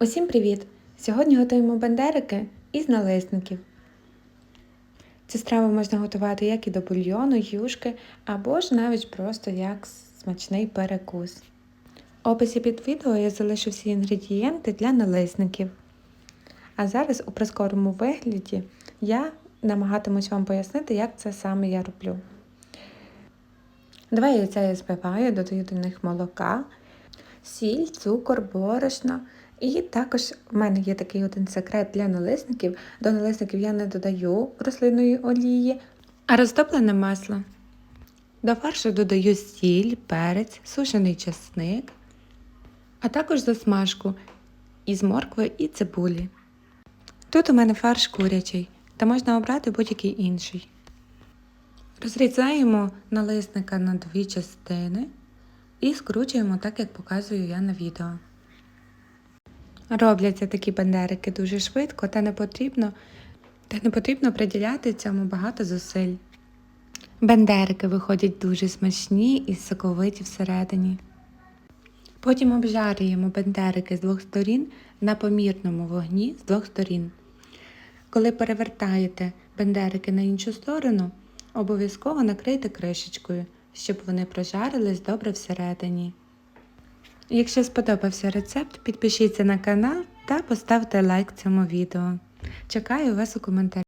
Усім привіт! Сьогодні готуємо бандерики із налисників. Цю страву можна готувати як і до бульйону, юшки, або ж навіть просто як смачний перекус. В описі під відео я залишу всі інгредієнти для налисників. А зараз у прискорому вигляді я намагатимусь вам пояснити, як це саме я роблю. Два яйця я збиваю, додаю до них молока, сіль, цукор, борошно. І також в мене є такий один секрет для налисників. До налисників я не додаю рослинної олії, а розтоплене масло. До фаршу додаю сіль, перець, сушений чесник, а також засмажку із моркви і цибулі. Тут у мене фарш курячий, та можна обрати будь-який інший. Розрізаємо налисника на дві частини і скручуємо так, як показую я на відео. Робляться такі бандерики дуже швидко та не потрібно, та не потрібно приділяти цьому багато зусиль. Бендерики виходять дуже смачні і соковиті всередині. Потім обжарюємо бендерики з двох сторін на помірному вогні з двох сторін. Коли перевертаєте бендерики на іншу сторону, обов'язково накрийте кришечкою, щоб вони прожарились добре всередині. Якщо сподобався рецепт, підпишіться на канал та поставте лайк цьому відео. Чекаю вас у коментарях.